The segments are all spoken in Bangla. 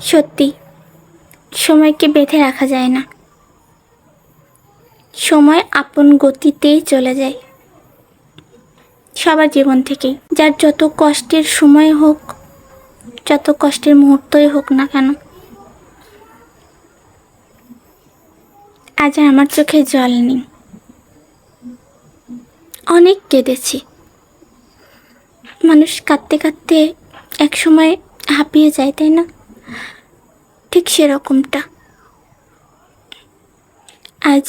সত্যি, সময়কে বেঁধে রাখা যায় না। সময় আপন গতিতেই চলে যায়। সবার জীবন থেকেই। যার যত কষ্টের সময় হোক, যত কষ্টের মুহূর্তই হোক না কেন, আজ আর আমার চোখে জল নেই। অনেক কেঁদেছি। মানুষ কাঁদতে কাঁদতে এক সময় হাঁপিয়ে যায়, তাই না? ঠিক সেরকমটা। আজ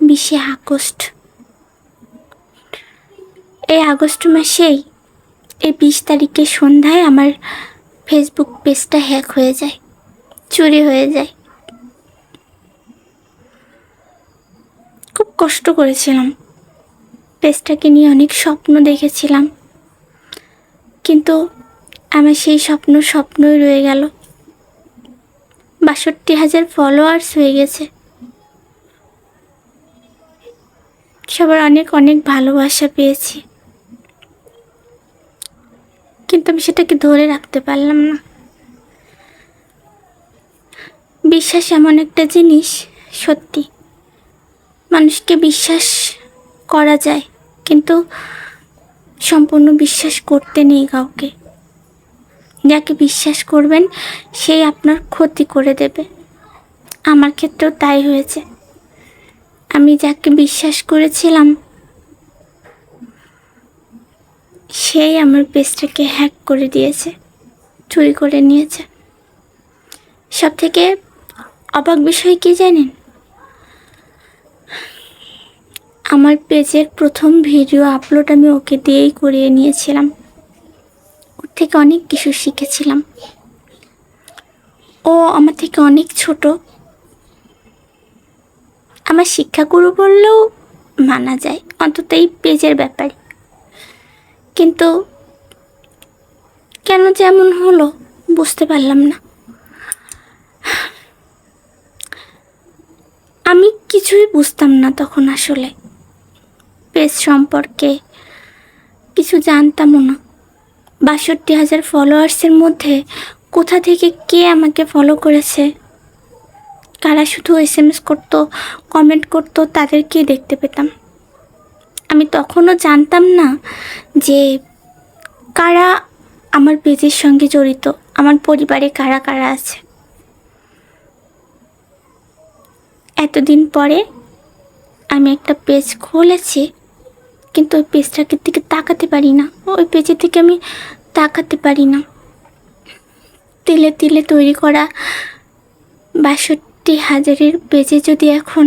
বিশে আগস্ট। এই আগস্ট মাসেই এই বিশ তারিখে সন্ধ্যায় আমার ফেসবুক পেজটা হ্যাক হয়ে যায়, চুরি হয়ে যায়। খুব কষ্ট করেছিলাম। পেজটাকে নিয়ে অনেক স্বপ্ন দেখেছিলাম। কিন্তু আমার সেই স্বপ্ন স্বপ্নই রয়ে গেল। বাষট্টি হাজার ফলোয়ার্স হয়ে গেছে। সবার অনেক অনেক ভালোবাসা পেয়েছি। কিন্তু আমি সেটাকে ধরে রাখতে পারলাম না। বিশ্বাস এমন একটা জিনিস, সত্যি। মানুষকে বিশ্বাস করা যায়, কিন্তু সম্পূর্ণ বিশ্বাস করতে নেই কাউকে। যাকে বিশ্বাস করবেন, সেই আপনার ক্ষতি করে দেবে। আমার ক্ষেত্রেও তাই হয়েছে। আমি যাকে বিশ্বাস করেছিলাম, সেই আমার পেজটাকে হ্যাক করে দিয়েছে, চুরি করে নিয়েছে। সব থেকে অবাক বিষয় কি জানেন? আমার পেজের প্রথম ভিডিও আপলোড আমি ওকে দিয়েই করিয়ে নিয়েছিলাম। থেকে অনেক কিছু শিখেছিলাম। ও আমার থেকে অনেক ছোট। আমার শিক্ষাগুরু বললেও মানা যায়, অন্তত এই পেজের ব্যাপারে। কিন্তু কেন যেমন হলো বুঝতে পারলাম না। আমি কিছুই বুঝতাম না তখন আসলে। পেজ সম্পর্কে কিছু জানতামও না। বাষট্টি হাজার ফলোয়ার্সের মধ্যে কোথা থেকে কে আমাকে ফলো করেছে? কারা শুধু এস এম এস করতো কমেন্ট করতো তাদেরকে দেখতে পেতাম। আমি তখনও জানতাম না যে কারা আমার পেজের সঙ্গে জড়িত, আমার পরিবারে কারা কারা আছে। এতদিন পরে আমি একটা পেজ খুলেছি কিন্তু ওই পেজটাকে দিকে তাকাতে পারি না। ওই পেজের দিকে আমি তাকাতে পারি না। তিলে তিলে তৈরি করা বাষট্টি হাজারের পেজে যদি এখন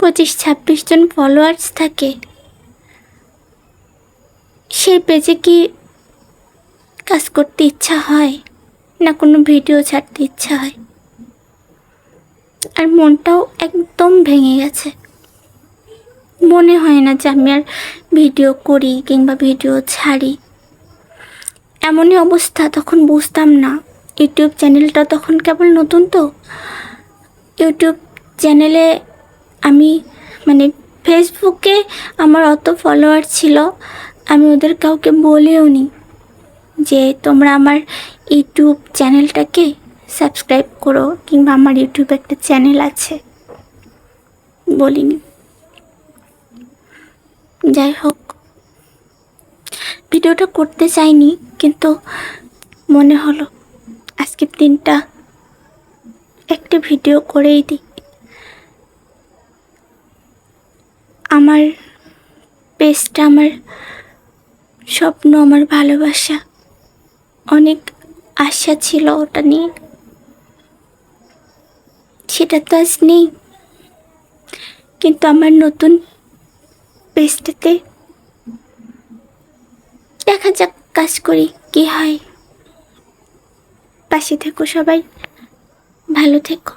পঁচিশ, ছাব্বিশ জন ফলোয়ার্স থাকে, সেই পেজে কি কাজ করতে ইচ্ছা হয়? না কোনো ভিডিও ছাড়তে ইচ্ছা হয়? আর মনটাও একদম ভেঙে গেছে। মনে হয় না যে আমি আর ভিডিও করি কিংবা ভিডিও ছাড়ি। এমনই অবস্থা, তখন বুঝতাম না। ইউটিউব চ্যানেলটা তখন কেবল নতুন তো। ইউটিউব চ্যানেলে আমি মানে ফেসবুকে আমার অত ফলোয়ার ছিল, আমি ওদের কাউকে বলেও নি যে তোমরা আমার ইউটিউব চ্যানেলটাকে সাবস্ক্রাইব করো কিংবা আমার ইউটিউবে একটা চ্যানেল আছে। বলিনি। যাই হোক। ভিডিওটা করতে চাইনি, কিন্তু মনে হলো আজকের দিনটা একটা ভিডিও করেই দিই। আমার পেজটা, আমার স্বপ্ন, আমার ভালোবাসা, অনেক আশা ছিল ওটা নিয়ে। সেটা তো আজ নেই। কিন্তু আমার নতুন পেজটাতে দেখা যাক কাজ করি কি হয়। পাশে থেকো সবাই ভালো থেকো।